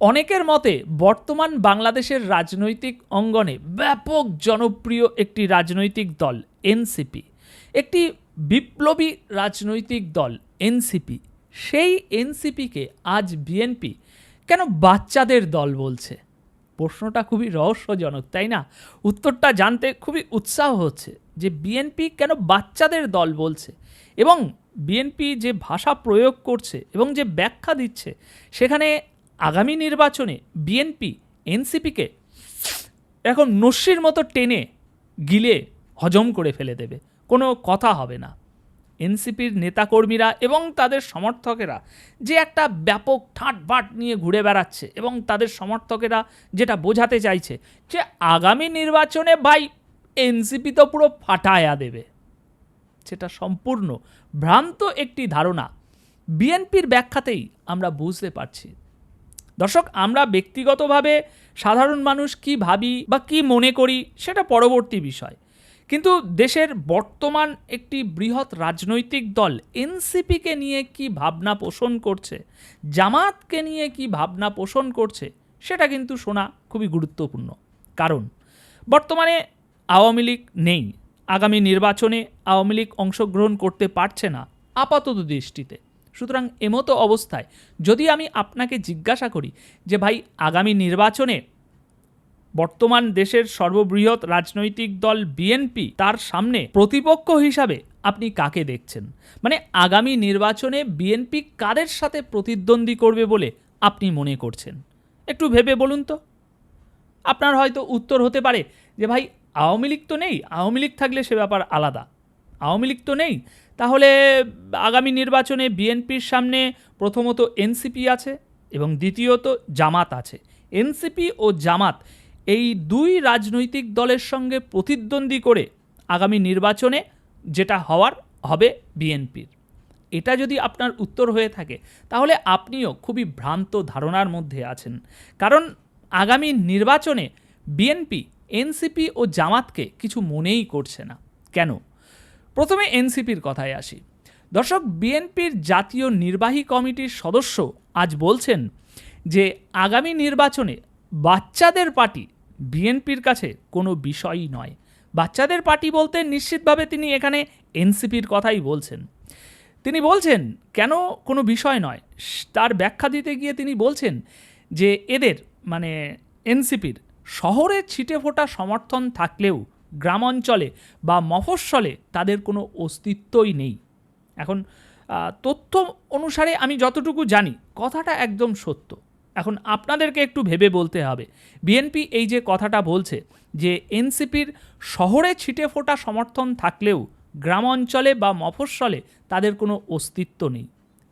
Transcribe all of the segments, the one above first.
অনেকের মতে বর্তমান বাংলাদেশের রাজনৈতিক অঙ্গনে ব্যাপক জনপ্রিয় একটি রাজনৈতিক দল এনসিপি। একটি বিপ্লবী রাজনৈতিক দল এনসিপি। সেই এনসিপিকে আজ বিএনপি কেন বাচ্চাদের দল বলছে? প্রশ্নটা খুবই রহস্যজনক, তাই না? উত্তরটা জানতে খুবই উৎসাহ হচ্ছে যে বিএনপি কেন বাচ্চাদের দল বলছে এবং বিএনপি যে ভাষা প্রয়োগ করছে এবং যে ব্যাখ্যা দিচ্ছে, সেখানে আগামী নির্বাচনে বিএনপি, এনসিপিকে এখন নস্যির মতো টেনে গিলে হজম করে ফেলে দেবে। কোনো কথা হবে না। এনসিপির নেতাকর্মীরা এবং তাদের সমর্থকেরা যে একটা ব্যাপক ঠাটবাট নিয়ে ঘুরে বেড়াচ্ছে এবং তাদের সমর্থকেরা যেটা বোঝাতে চাইছে যে আগামী নির্বাচনে ভাই এনসিপি তো পুরো ফাটায়া দেবে। সেটা সম্পূর্ণ ভ্রান্ত একটি ধারণা। বিএনপির ব্যাখ্যাতেই আমরা বুঝতে পারছি। দর্শক, আমরা ব্যক্তিগতভাবে সাধারণ মানুষ কি ভাবি বা কি মনে করি সেটা পরবর্তী বিষয়। কিন্তু দেশের বর্তমান একটি বৃহৎ রাজনৈতিক দল এনসিপিকে নিয়ে কি ভাবনা পোষণ করছে জামাতকে নিয়ে কি ভাবনা পোষণ করছে, সেটা কিন্তু শোনা খুবই গুরুত্বপূর্ণ। কারণ, বর্তমানে আওয়ামী লীগ নেই। আগামী নির্বাচনে আওয়ামী লীগ অংশগ্রহণ করতে পারছে না আপাতত দৃষ্টিতে। সুতরাং এমতো অবস্থায় যদি আমি আপনাকে জিজ্ঞাসা করি যে, ভাই, আগামী নির্বাচনে বর্তমান দেশের সর্ববৃহৎ রাজনৈতিক দল বিএনপি তার সামনে প্রতিপক্ষ হিসাবে আপনি কাকে দেখছেন? মানে আগামী নির্বাচনে বিএনপি কাদের সাথে প্রতিদ্বন্দ্বী করবে বলে আপনি মনে করছেন? একটু ভেবে বলুন তো। আপনার হয়তো উত্তর হতে পারে যে, ভাই, আওয়ামী লীগ তো নেই, আওয়ামী লীগ থাকলে সে ব্যাপার আলাদা। আওয়ামী লীগ তো নেই। তাহলে আগামী নির্বাচনে বিএনপির সামনে প্রথমত এনসিপি আছে এবং দ্বিতীয়ত জামাত আছে। এনসিপি ও জামাত এই দুই রাজনৈতিক দলের সঙ্গে প্রতিদ্বন্দ্বী করে আগামী নির্বাচনে যেটা হওয়ার হবে বিএনপির। এটা যদি আপনার উত্তর হয়ে থাকে, তাহলে আপনিও খুবই ভ্রান্ত ধারণার মধ্যে আছেন। কারণ আগামী নির্বাচনে বিএনপি, এনসিপি ও জামাতকে কিছু মনেই করছে না। কেন? প্রথমে এনসিপির কথায় আসি। দর্শক, বিএনপির জাতীয় নির্বাহী কমিটির সদস্য আজ বলছেন যে, আগামী নির্বাচনে বাচ্চাদের পার্টি বিএনপির কাছে কোনো বিষয়ই নয়। বাচ্চাদের পার্টি বলতে নিশ্চিতভাবে তিনি এখানে এনসিপির কথাই বলছেন। তিনি বলছেন, কেন কোনো বিষয় নয়? তার ব্যাখ্যা দিতে গিয়ে তিনি বলছেন যে, এদের মানে এনসিপির শহরে ছিটে ফোটা সমর্থন থাকলেও গ্রাম অঞ্চলে বা মফস্বলে তাদের কোনো অস্তিত্বই নেই। এখন তথ্য অনুসারে আমি যতটুকু জানি, কথাটা একদম সত্য। এখন আপনাদেরকে একটু ভেবে বলতে হবে। বিএনপি এই যে কথাটা বলছে যে এনসিপির শহরে ছিটে ফোটা সমর্থন থাকলেও গ্রাম অঞ্চলে বা মফস্বলে তাদের কোনো অস্তিত্ব নেই।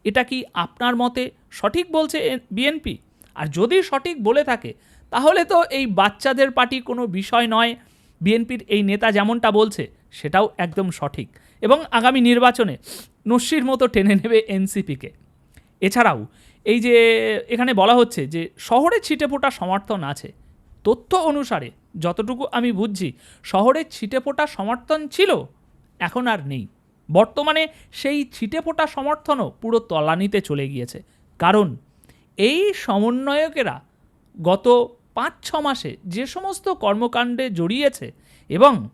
এটা কি আপনার মতে সঠিক বলছে বিএনপি আর যদি সঠিক বলে থাকে, তাহলে তো এই বাচ্চাদের পার্টি কোনো বিষয় নয়। বিএনপির এই নেতা যেমনটা বলছে, সেটাও একদম সঠিক। এবং আগামী নির্বাচনে নস্যির মতো টেনে নেবে এনসিপিকে। এছাড়াও, এই যে এখানে বলা হচ্ছে যে শহরে ছিটেফোঁটা সমর্থন আছে। তথ্য অনুসারে, যতটুকু আমি বুঝছি, শহরে ছিটেফোঁটা সমর্থন ছিল, এখন আর নেই। বর্তমানে সেই ছিটেফোঁটা সমর্থনও পুরো তলানিতে চলে গিয়েছে। কারণ, এই সমন্বয়কেরা গত পাঁচ ছ মাসে যে সমস্ত কর্মকাণ্ডে জড়িয়েছে এবং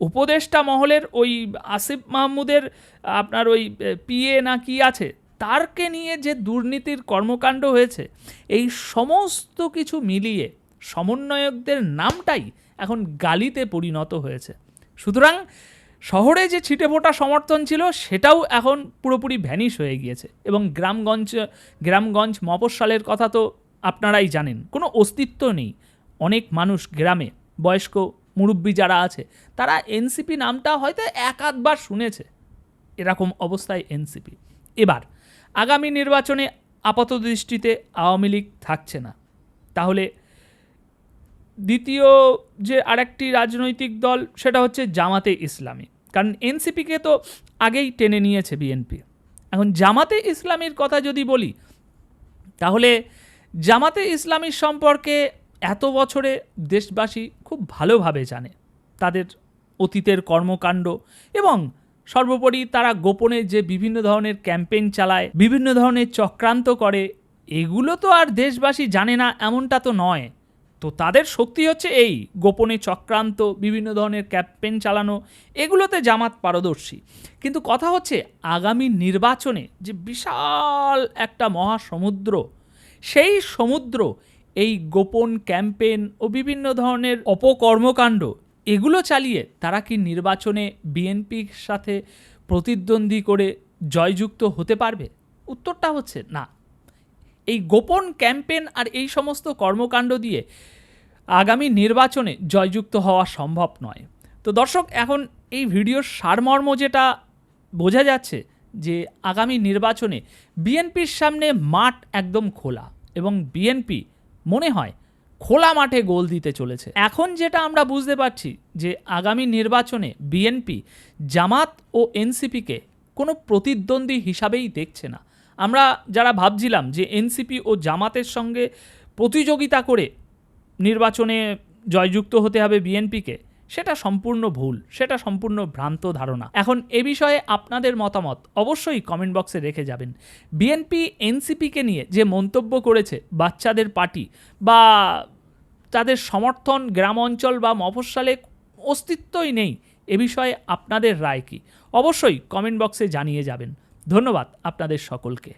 উপদেষ্টা মহলের ওই আসিফ মাহমুদের, আপনার ওই পিএ না কি আছে, তারকে নিয়ে যে দুর্নীতির কর্মকাণ্ড হয়েছে, এই সমস্ত কিছু মিলিয়ে সমন্বয়কদের নামটাই এখন গালিতে পরিণত হয়েছে। সুতরাং শহরে যে ছিটে ছিটেফোঁটা সমর্থন ছিল, সেটাও এখন পুরোপুরি ভ্যানিশ হয়ে গিয়েছে। এবং গ্রামগঞ্জ গ্রামগঞ্জ মফস্বলের কথা তো আপনারাই জানেন, কোনো অস্তিত্ব নেই। অনেক মানুষ গ্রামে, বয়স্ক মুরব্বী যারা আছে, তারা এনসিপি নামটা হয়তো এক আধবার শুনেছে। এরকম অবস্থায় এনসিপি এবার, আগামী নির্বাচনে আপাত দৃষ্টিতে আওয়ামী লীগ থাকছে না। তাহলে দ্বিতীয় যে আরেকটি রাজনৈতিক দল, সেটা হচ্ছে জামাতে ইসলামী। কারণ এনসিপিকে তো আগেই টেনে নিয়েছে বিএনপি। এখন জামাতে ইসলামীর কথা যদি বলি, তাহলে জামাতে ইসলামীর সম্পর্কে এত বছরে দেশবাসী খুব ভালোভাবে জানে। তাদের অতীতের কর্মকাণ্ড এবং সর্বোপরি তারা গোপনে যে বিভিন্ন ধরনের ক্যাম্পেইন চালায়, বিভিন্ন ধরনের চক্রান্ত করে, এগুলো তো আর দেশবাসী জানে না, এমনটা তো নয়। তো তাদের শক্তি হচ্ছে এই, গোপনে চক্রান্ত, বিভিন্ন ধরনের ক্যাম্পেন চালানো, এগুলোতে জামাত পারদর্শী। কিন্তু কথা হচ্ছে, আগামী নির্বাচনে যে বিশাল একটা মহাসমুদ্র সেই সমুদ্র, এই গোপন ক্যাম্পেন ও বিভিন্ন ধরনের অপকর্মকাণ্ড, এগুলো চালিয়ে তারা কি নির্বাচনে বিএনপির সাথে প্রতিদ্বন্দ্বী করে জয়যুক্ত হতে পারবে? উত্তরটা হচ্ছে না। এই গোপন ক্যাম্পেন আর এই সমস্ত কর্মকাণ্ড দিয়ে আগামী নির্বাচনে জয়যুক্ত হওয়া সম্ভব নয়। তো দর্শক, এখন এই ভিডিওর সারমর্ম যেটা বোঝা যাচ্ছে যে আগামী নির্বাচনে বিএনপির সামনে মাঠ একদম খোলা এবং বিএনপি মনে হয় খোলা মাঠে গোল দিতে চলেছে। এখন যেটা আমরা বুঝতে পারছি যে আগামী নির্বাচনে বিএনপি জামাত ও এনসিপিকে কোনো প্রতিদ্বন্দ্বী হিসাবেই দেখছে না। আমরা যারা ভাবছিলাম যে এনসিপি ও জামাতের সঙ্গে প্রতিযোগিতা করে নির্বাচনে জয়যুক্ত হতে হবে বিএনপিকে সেটা সম্পূর্ণ ভুল, সেটা সম্পূর্ণ ভ্রান্ত ধারণা। এখন এ বিষয়ে আপনাদের মতামত অবশ্যই কমেন্ট বক্সে রেখে যাবেন। বিএনপি এনসিপিকে নিয়ে যে মন্তব্য করেছে বাচ্চাদের পার্টি বা তাদের সমর্থন গ্রাম অঞ্চল বা মফস্বলে অস্তিত্বই নেই, এ বিষয়ে আপনাদের রায় কি? অবশ্যই কমেন্ট বক্সে জানিয়ে যাবেন। ধন্যবাদ আপনাদের সকলকে।